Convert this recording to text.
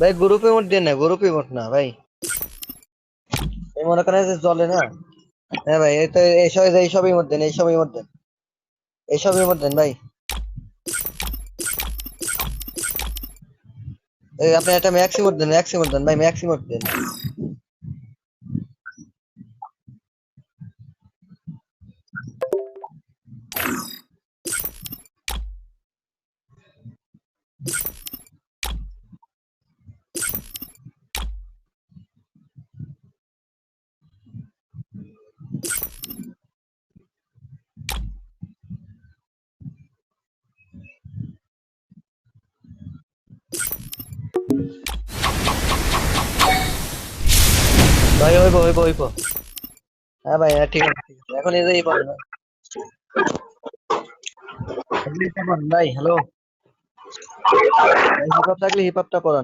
ভাই গ্রুপে মোট দেন না গ্রুপে মোট না, ভাই। এই মনে করেন যে চলে না হ্যাঁ ভাই, এই তো এইসব এইসবই মধ্যে দেন এইসবই মধ্যে দেন। এইসবই মধ্যে দেন ভাই। আপনি একটা ম্যাক্সিমোট দেন ম্যাক্সিমোট দেন, ভাই ম্যাক্সিমোট দেন। ভাই হইব হইব হইব হ্যাঁ ভাই হ্যাঁ ঠিক আছে এখন এই যে এই ভাই হ্যালো হিপ হপ থাকলে হিপ হপটা করান